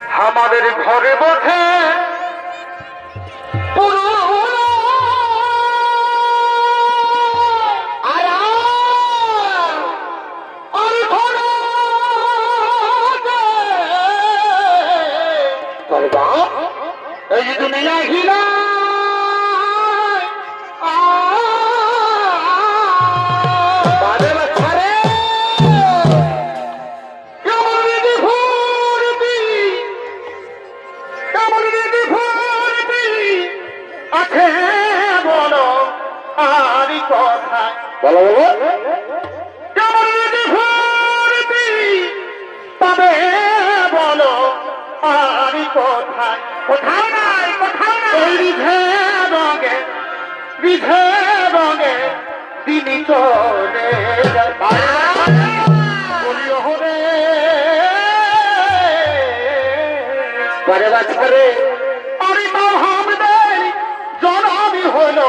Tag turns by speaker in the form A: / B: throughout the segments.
A: আমাদের ঘরে বসে বলো বলো। কেমন রেডি তবে বলো আরি কথা কোথাও নাই কোথাও নাই। বিধে রঙে বিধে রঙে তিনি চলে যায় বলিও রে পরে। বাছরে আরে মোহাম্মদের জনমি হলো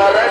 A: Yeah.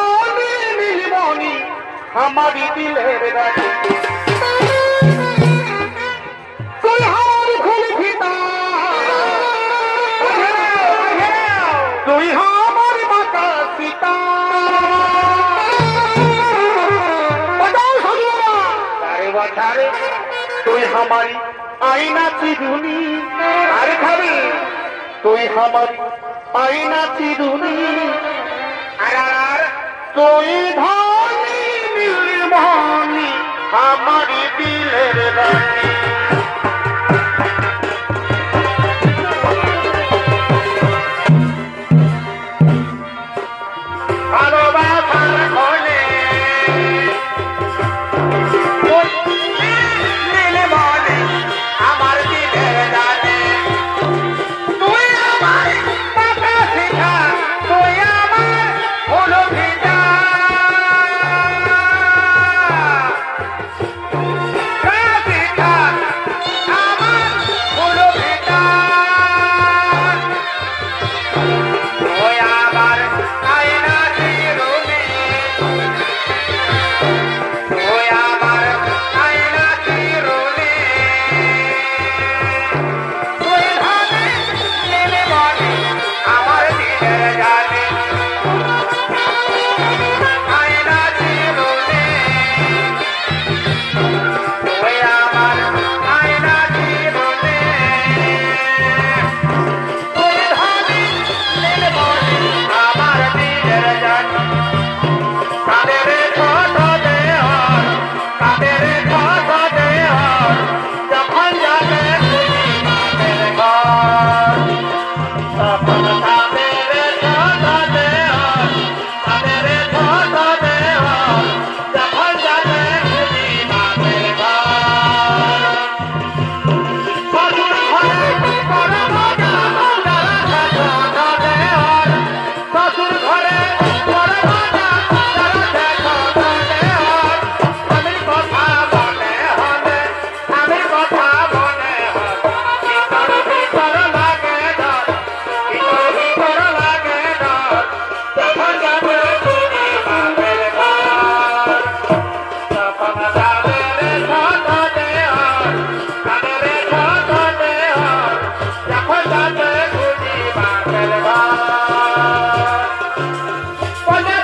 A: নীলমণি আমারি দিলের রানী। তুই আমার মাতা সীতা।
B: আরে
A: তুই আমারি আইনা চিরুনি।
B: আরে খাবি,
A: তুই আমারি আইনা চিরুনি।
B: আর
A: তুই ধনি নীলমণি আমারি দিলের রানী।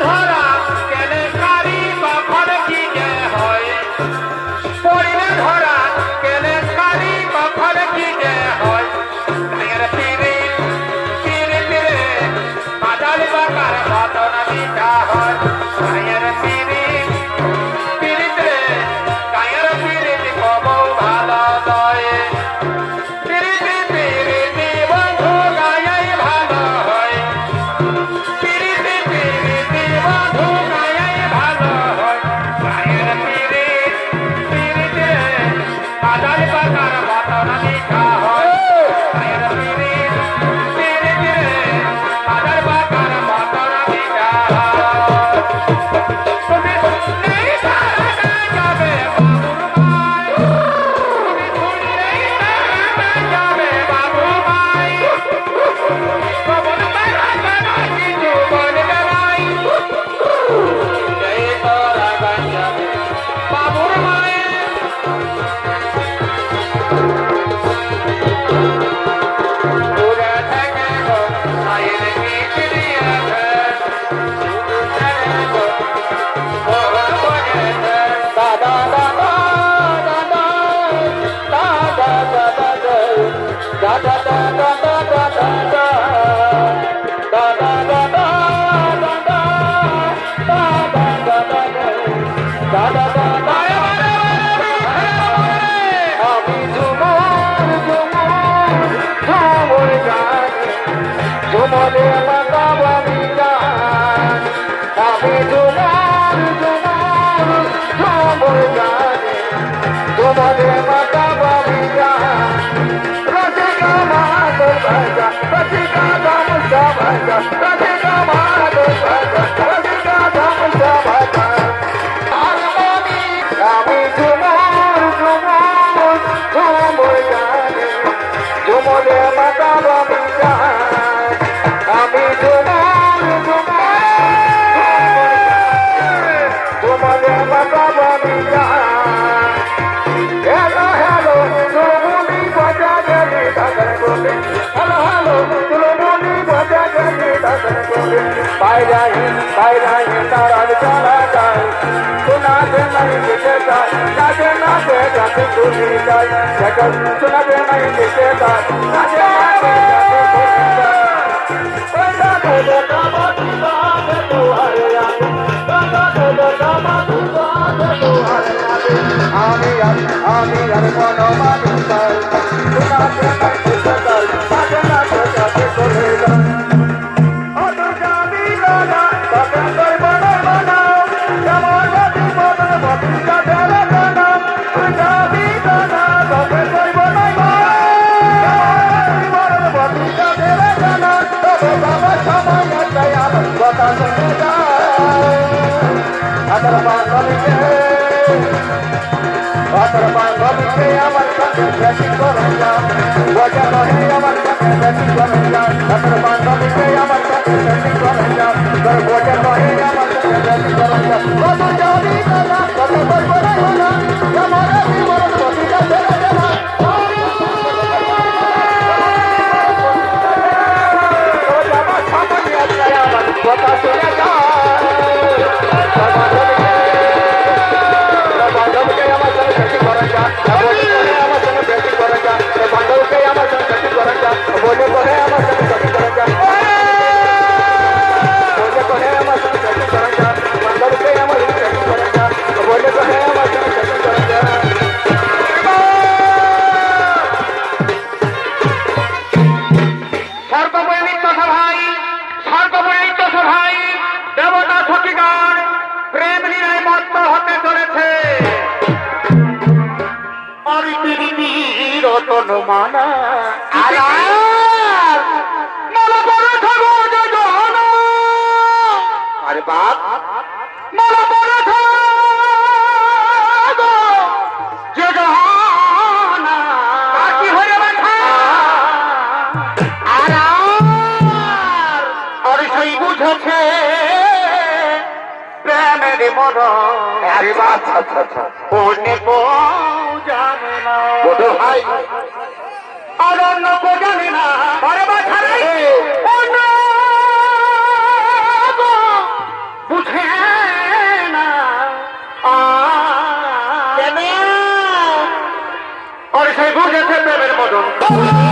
A: ধরা কেনে da da da da. गाय जाही गाय जाही तारा चला जाए सुना दे नहीं दिखेता ना दे ना दे जाते दूरी जाए जगत सुना दे नहीं दिखेता ना दे ना दे जाते दूरी जाए बंदा दे दे का बाकी बात तू हरे आने बंदा दे दे का बाकी बात तू हरे आने
B: आने यार आने यार कोनो मानता सुना दे नहीं Bota a
A: sua legal. Ratan মানা
B: আর মনে পড়ে থাকো যে জানো
A: আরে বাপ।
B: মনে পড়ে থাকো যে জানা বাকি হয়ে ব্যথা আর
A: আর সেই বুঝেছে প্রেমের মন আরে বাপ। আচ্ছা আচ্ছা কো বড় ভাই। আর অন্য কো জানে না অন্য কো বুঝে না। আর সেই বুঝেছে প্রেমের মদন।